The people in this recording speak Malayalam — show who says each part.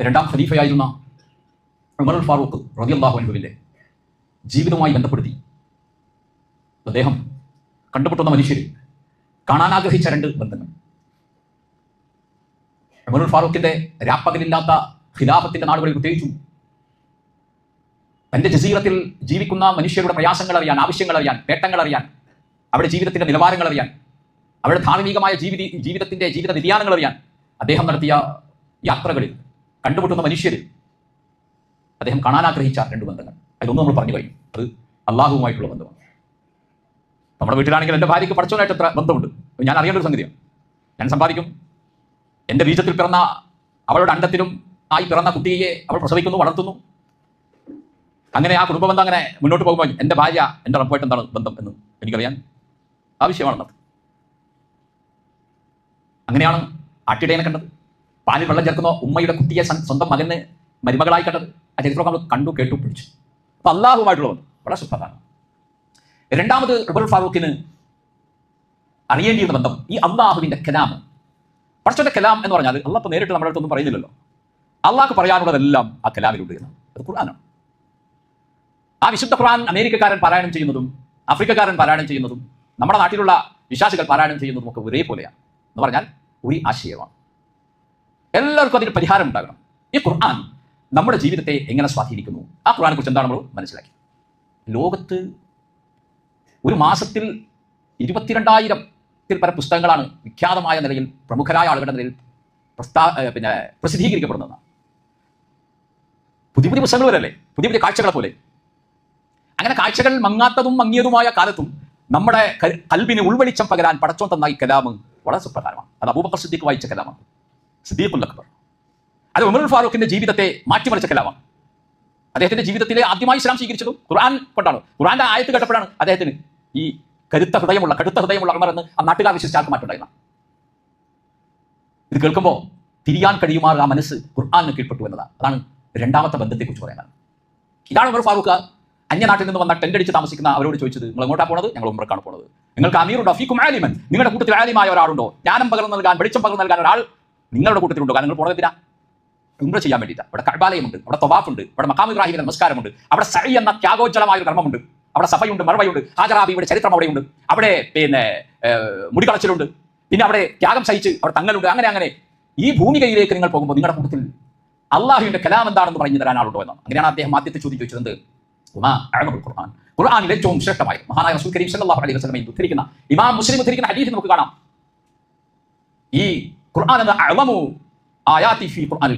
Speaker 1: രണ്ടാം ഖലീഫയായിരുന്ന ഉമർ ഫാറൂഖ് റളിയല്ലാഹു അനുഭവിന്റെ ജീവിതവുമായി ബന്ധപ്പെടുത്തി അദ്ദേഹം കണ്ടുമുട്ടുന്ന മനുഷ്യർ കാണാൻ ആഗ്രഹിച്ച രണ്ട് ബന്ധങ്ങൾ. ഉമർ ഫാറൂഖിന്റെ രാപ്പകലില്ലാത്ത ഖിലാഫത്തിന്റെ നാടുകളിൽ പ്രത്യേകിച്ചും തന്റെ ജസീറത്തിൽ ജീവിക്കുന്ന മനുഷ്യരുടെ പ്രയാസങ്ങൾ അറിയാൻ ആവശ്യങ്ങൾ അറിയാൻ നേട്ടങ്ങൾ അറിയാൻ അവരുടെ ജീവിതത്തിന്റെ നിലവാരങ്ങൾ അറിയാൻ അവരുടെ ധാർമ്മികമായ ജീവിത ജീവിതത്തിന്റെ ജീവിത വ്യതിയാനങ്ങൾ അറിയാൻ അദ്ദേഹം നടത്തിയ യാത്രകളിൽ കണ്ടുമുട്ടുന്ന മനുഷ്യർ അദ്ദേഹം കാണാൻ ആഗ്രഹിച്ച രണ്ട് ബന്ധങ്ങൾ. അതൊന്നും നമ്മൾ പറഞ്ഞു കഴിഞ്ഞു. അത് അള്ളാഹുവുമായിട്ടുള്ള ബന്ധമാണ്. നമ്മുടെ വീട്ടിലാണെങ്കിൽ എന്റെ ഭാര്യയ്ക്ക് പഠിച്ചവനായിട്ട് എത്ര ബന്ധമുണ്ട്. ഞാൻ അറിയേണ്ട ഒരു സംഗതിയാണ്. ഞാൻ സമ്പാദിക്കും. എന്റെ ബീജത്തിൽ പിറന്ന അവളുടെ അണ്ടത്തിലും ആയി പിറന്ന കുട്ടിയെ അവൾ പ്രസവിക്കുന്നു വളർത്തുന്നു. അങ്ങനെ ആ കുടുംബ ബന്ധം അങ്ങനെ മുന്നോട്ട് പോകുമ്പോൾ എന്റെ ഭാര്യ എന്റെ റബ്ബായിട്ട് എന്താണ് ബന്ധം എന്ന് എനിക്കറിയാൻ ആവശ്യമാണെന്നത്. അങ്ങനെയാണ് ആട്ടിടയനെ കണ്ടത്. പാലിൽ വെള്ളം ചേർക്കുന്ന ഉമ്മയുടെ കുട്ടിയെ സ്വ- സ്വന്തം മകന് മരുമകളായി കണ്ടത് ആ ചരിത്രമൊക്കെ നമ്മൾ കണ്ടു കേട്ടു പിടിച്ചു അപ്പൊ അള്ളാഹുമായിട്ടുള്ള വളരെ സുപ്രധാനം രണ്ടാമത് ഉബർ ഫാറൂഖിന് അറിയേണ്ടിയിരുന്ന ബന്ധം ഈ അള്ളാഹുവിന്റെ കലാം പടച്ചോന്റെ കലാം എന്ന് പറഞ്ഞാൽ അള്ളാഹ് ഇപ്പൊ നേരിട്ട് നമ്മുടെ അടുത്തൊന്നും പറയുന്നില്ലല്ലോ. അള്ളാഹ് പറയാനുള്ളതെല്ലാം ആ കലാമിലുണ്ട് എന്നാണ് അത് ഖുർആനാണ്. ആ വിശുദ്ധ ഖുർആൻ അമേരിക്കക്കാരൻ പാരായണം ചെയ്യുന്നതും ആഫ്രിക്കക്കാരൻ പാരായണം ചെയ്യുന്നതും നമ്മുടെ നാട്ടിലുള്ള വിശ്വാസികൾ പാരായണം ചെയ്യുന്നതും ഒക്കെ ഒരേപോലെയാണ്. എന്ന് പറഞ്ഞാൽ ഒരു ആശയമാണ്. എല്ലാവർക്കും അതിന് പരിഹാരം ഉണ്ടാകണം. ഈ ഖുർആൻ നമ്മുടെ ജീവിതത്തെ എങ്ങനെ സ്വാധീനിക്കുന്നു? ആ ഖുർആനെ കുറിച്ച് എന്താണ് നമ്മൾ മനസ്സിലാക്കി? ലോകത്ത് ഒരു മാസത്തിൽ ഇരുപത്തിരണ്ടായിരത്തിൽ പല പുസ്തകങ്ങളാണ് വിഖ്യാതമായ നിലയിൽ പ്രമുഖരായ ആളുകളുടെ നിലയിൽ പ്രസ്താ പിന്നെ പ്രസിദ്ധീകരിക്കപ്പെടുന്നതാണ് പുതിയ പുതിയ പുസ്തകങ്ങൾ വരല്ലേ? പുതിയ പുതിയ കാഴ്ചകളെ പോലെ. അങ്ങനെ കാഴ്ചകൾ മങ്ങാത്തതും മങ്ങിയതുമായ കാലത്തും നമ്മുടെ ക- കൽബിന് ഉൾവെളിച്ചം പകരാൻ പടച്ചോൻ തന്ന ഈ കലാമ് വളരെ സുപ്രധാനമാണ്. അത് അബൂബക്കർ സിദ്ദീഖ് വായിച്ച കലാമാണ്. സിദ്ദീഖുൽ അക്ബർ അത് ഉമർ ഫാറൂഖിന്റെ ജീവിതത്തെ മാറ്റിമറിച്ച കലാമാണ് അദ്ദേഹത്തിന്റെ ജീവിതത്തിലെ ആദ്യമായി ഇസ്ലാം സ്വീകരിച്ചതും ഖുർആൻ കൊണ്ടാണ്. ഖുർആന്റെ ആയത്ത് കേട്ടപ്പോഴാണ് അദ്ദേഹത്തിന് ഈ കരുത്ത ഹൃദയമുള്ള കടുത്ത ഹൃദയമുള്ള അമർ എന്ന് ആ നാട്ടുകാർ വിശ്വസിച്ച ആൾക്ക് മാറ്റുണ്ടായിരുന്ന ഇത് കേൾക്കുമ്പോൾ തിരിയാൻ കഴിയുമാർ ആ മനസ്സ് ഖുർആാനിന് കീഴ്പ്പെട്ടു എന്നതാണ്. അതാണ് രണ്ടാമത്തെ ബന്ധത്തെക്കുറിച്ച് പറയുന്നത് ഇതാണ് ഉമർ ഫാറൂഖ്. അന്യനാട്ടിൽ നിന്ന് വന്ന ടെന്റ് അടിച്ച് താമസിക്കുന്ന അവരോട് ചോദിച്ചത് നിങ്ങൾ എങ്ങോട്ടാണ് പോണത്? ഞങ്ങൾ ഉമ്രക്കാണ് പോണത്. നിങ്ങൾക്ക് അമീറുണ്ടോ? ഫീക്കും ആലിമൻ. നിങ്ങളുടെ കൂട്ടത്തിൽ ആലിമായ ഒരാളുണ്ടോ? ജ്ഞാനം പകർന്നു നൽകാൻ വെളിച്ചം പകർന്നു നൽകാൻ ഒരാൾ നിങ്ങളുടെ കൂട്ടത്തിലുണ്ടോ കാരണം നിങ്ങൾ പോണതിനാ ഉംറ ചെയ്യാൻ വേണ്ടിയിട്ട്. അവിടെ കഴബാലയമുണ്ട് അവിടെ തൊവാഫുണ്ട് അവിടെ മക്കാമു ഇബ്രാഹിമിന്റെ നമസ്കാരമുണ്ട് അവിടെ സഹി എന്ന ത്യാഗോജ്ജലമായ ഒരു കർമ്മമുണ്ട് അവിടെ സഭയുണ്ട് മറവയുണ്ട് ഹാജറാബിയുടെ ചരിത്രം അവിടെയുണ്ട് അവിടെ പിന്നെ മുടികളച്ചിലുണ്ട് പിന്നെ അവിടെ ത്യാഗം സഹിച്ച് അവിടെ തങ്ങളുണ്ട് അങ്ങനെ അങ്ങനെ. ഈ ഭൂമികയിലേക്ക് നിങ്ങൾ പോകുമ്പോൾ നിങ്ങളുടെ കൂട്ടത്തിൽ അള്ളാഹുവിന്റെ കലാം എന്താണെന്ന് പറഞ്ഞു തരാൻ ആളുണ്ടോ എന്നാണ് അങ്ങനെയാണ് അദ്ദേഹം ആദ്യത്തെ ചോദ്യം ചോദിച്ചത്. ഖുർആൻ. ഖുർആനിൽ ഏറ്റവും ശ്രേഷ്ഠമായി മഹാനായ റസൂൽ കരീം സല്ലല്ലാഹു അലൈഹി വസല്ലമയിൽ ഉദ്ധരിക്കുന്ന ഇമാം മുസ്ലിം ഉദ്ധരിക്കുന്ന ഹദീസ് നമുക്ക് കാണാം. ഈ ഖുർആൻ എന്ന അഅ്ലമു ആയാതി ഫി ഖുർആനിൽ